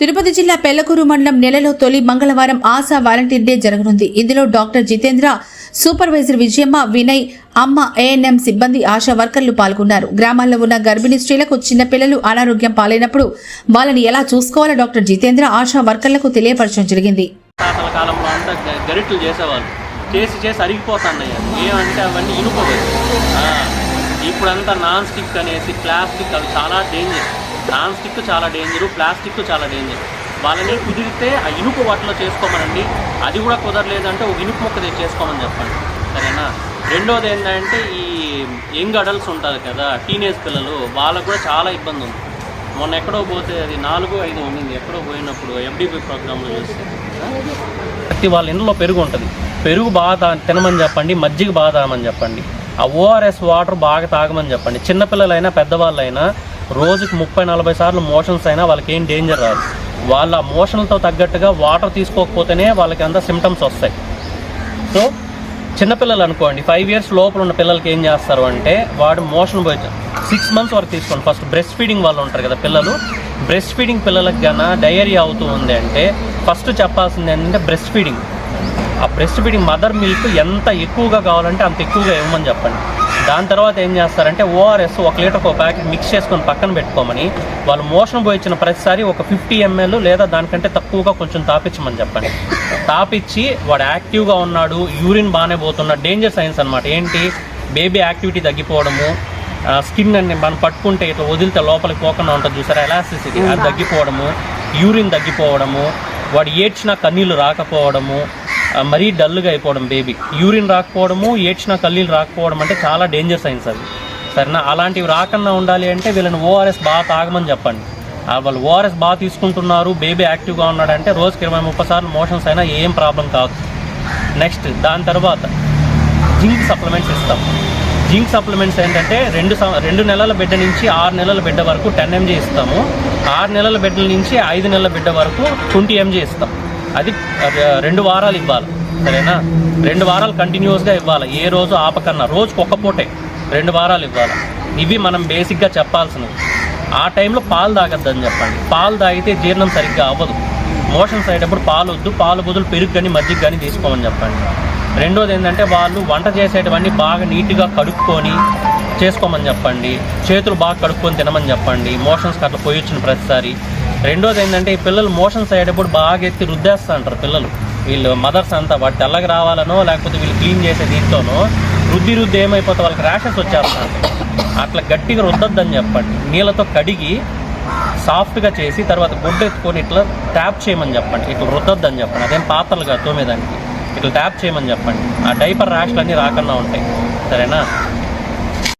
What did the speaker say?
తిరుపతి జిల్లా పెళ్ళకూరు మండలం నెలలో తొలి మంగళవారం ఆశా వాలంటీర్ డే జరగనుంది. ఇందులో డాక్టర్ జితేంద్ర సూపర్వైజర్ విజయమ్మ వినయ్ అమ్మ ఏఎన్ఎం సిబ్బంది ఆశా వర్కర్లు పాల్గొన్నారు. గ్రామాల్లో ఉన్న గర్భిణీ స్త్రీలకు చిన్నపిల్లలు అనారోగ్యం పాలైనప్పుడు వాళ్ళని ఎలా చూసుకోవాలో డాక్టర్ జితేంద్ర ఆశా వర్కర్లకు తెలియపరచడం జరిగింది. కాలంలో అంతా చేసేవాళ్ళు. చేసి చేసి అరిగిపోతున్నాయి ఏమంటే అవన్నీ ఇనుపవి ఇప్పుడంతా నాన్ స్టిక్ అనేసి ప్లాస్టిక్ అవి చాలా డేంజర్ నాన్ స్టిక్ చాలా డేంజరు ప్లాస్టిక్ చాలా డేంజర్ వాళ్ళని కుదిరితే ఆ ఇనుపు వాటిలో చేసుకోమనండి. అది కూడా కుదరలేదంటే ఒక ఇనుపు ముక్క చేసుకోమని చెప్పండి. సరేనా? రెండోది ఏంటంటే ఈ యంగ్ అడల్ట్స్ ఉంటారు కదా టీనేజ్ పిల్లలు వాళ్ళకు కూడా చాలా ఇబ్బంది ఉంది. మొన్న ఎక్కడో పోతే అది నాలుగు ఐదు ఉండింది. ఎక్కడో పోయినప్పుడు ఎఫ్డిపి ప్రోగ్రాంలో చూస్తే ప్రతి వాళ్ళ ఇంట్లో పెరుగు ఉంటుంది. పెరుగు బాగా తినమని చెప్పండి మజ్జిగ బాగా తాగమని చెప్పండి. ఆ ఓఆర్ఎస్ వాటర్ బాగా తాగమని చెప్పండి. చిన్నపిల్లలైనా పెద్దవాళ్ళైనా రోజుకి ముప్పై నలభై సార్లు మోషన్స్ అయినా వాళ్ళకి ఏం డేంజర్ రాదు. వాళ్ళ మోషన్లతో తగ్గట్టుగా వాటర్ తీసుకోకపోతేనే వాళ్ళకి అంత సిమ్టమ్స్ వస్తాయి. సో చిన్నపిల్లలు అనుకోండి ఫైవ్ ఇయర్స్ లోపల ఉన్న పిల్లలకి ఏం చేస్తారు అంటే వాడు మోషన్ పోయి సిక్స్ మంత్స్ వరకు తీసుకోండి. ఫస్ట్ బ్రెస్ట్ ఫీడింగ్ వాళ్ళు ఉంటారు కదా పిల్లలు. బ్రెస్ట్ ఫీడింగ్ పిల్లలకు కన్నా డయేరియా అవుతూ ఉంది అంటే ఫస్ట్ చెప్పాల్సింది ఏంటంటే బ్రెస్ట్ ఫీడింగ్ ఆ బ్రెస్ట్ ఫీడింగ్ మదర్ మిల్క్ ఎంత ఎక్కువగా కావాలంటే అంత ఎక్కువగా ఇవ్వమని చెప్పండి. దాని తర్వాత ఏం చేస్తారంటే ఓఆర్ఎస్ ఒక లీటర్కి ఒక ప్యాకెట్ మిక్స్ చేసుకొని పక్కన పెట్టుకోమని వాళ్ళు మోషన్ పోయి ఇచ్చిన ప్రతిసారి ఒక ఫిఫ్టీ ఎంఎల్ లేదా దానికంటే తక్కువగా కొంచెం తాపించమని చెప్పండి. తాపిచ్చి వాడు యాక్టివ్గా ఉన్నాడు యూరిన్ బాగానే పోతున్నాడు. డేంజర్ సైన్స్ అనమాట ఏంటి? బేబీ యాక్టివిటీ తగ్గిపోవడము స్కిన్ అన్ని మనం పట్టుకుంటే ఇట్లా వదిలితే లోపలికి పోకుండా ఉంటుంది చూసారా? ఎలాస్టిసిటీ. అది తగ్గిపోవడము యూరిన్ తగ్గిపోవడము వాడు ఏడ్చిన కన్నీళ్ళు రాకపోవడము మరీ డల్గా అయిపోవడం బేబీ యూరిన్ రాకపోవడము ఏడ్చిన కల్లీలు రాకపోవడం అంటే చాలా డేంజర్ సైన్స్ అవి సరేనా? అలాంటివి రాకుండా ఉండాలి అంటే వీళ్ళని ఓఆర్ఎస్ బాగా తాగమని చెప్పండి. వాళ్ళు ఓఆర్ఎస్ బాగా తీసుకుంటున్నారు బేబీ యాక్టివ్గా ఉన్నాడంటే రోజుకి ఇరవై ముప్పై సార్లు మోషన్స్ అయినా ఏం ప్రాబ్లం కాదు. నెక్స్ట్ దాని తర్వాత జింక్ సప్లిమెంట్స్ ఇస్తాం. జింక్ సప్లిమెంట్స్ ఏంటంటే రెండు రెండు నెలల బిడ్డ నుంచి ఆరు నెలల బిడ్డ వరకు టెన్ ఎంజీ ఇస్తాము. ఆరు నెలల బిడ్డల నుంచి ఐదు నెలల బిడ్డ వరకు ట్వంటీ ఎంజీ ఇస్తాం. అది రెండు వారాలు ఇవ్వాలి. సరేనా? రెండు వారాలు కంటిన్యూస్గా ఇవ్వాలి. ఏ రోజు ఆపకన్నా. రోజుకి ఒక్క పూటే. రెండు వారాలు ఇవ్వాలి. ఇవి మనం బేసిక్గా చెప్పాల్సినవి. ఆ టైంలో పాలు తాగద్దని చెప్పండి. పాలు తాగితే జీర్ణం సరిగ్గా అవ్వదు. మోషన్స్ అయ్యేటప్పుడు పాలు వద్దు పాలు బదులు పెరుగు కానీ మజ్జిగ కానీ తీసుకోమని చెప్పండి. రెండోది ఏంటంటే వాళ్ళు వంట చేసేటవన్నీ బాగా నీట్గా కడుక్కొని చేసుకోమని చెప్పండి. చేతులు బాగా కడుక్కొని తినమని చెప్పండి. మోషన్స్కి అట్లా పోయి వచ్చిన ప్రతిసారి. రెండోది ఏంటంటే ఈ పిల్లలు మోషన్స్ అయ్యేటప్పుడు బాగా ఎత్తి రుద్దేస్తూ అంటారు పిల్లలు. వీళ్ళు మదర్స్ అంతా వాటి తెల్లగా రావాలనో లేకపోతే వీళ్ళు క్లీన్ చేసే దీంతోనో రుద్ది రుద్ది ఏమైపోతే వాళ్ళకి ర్యాషెస్ వచ్చేస్తాయి. అట్లా గట్టిగా రుద్దొద్దని చెప్పండి. నీళ్ళతో కడిగి సాఫ్ట్గా చేసి తర్వాత గుడ్డ ఎత్తుకొని ఇట్లా ట్యాప్ చేయమని చెప్పండి. ఇట్లా రుద్దొద్దని చెప్పండి. అదేం పాత్రలు కాదు తోమేదానికి. ఇట్లా ట్యాప్ చేయమని చెప్పండి. ఆ డైపర్ ర్యాష్లు అన్నీ రాకుండా ఉంటాయి. సరేనా?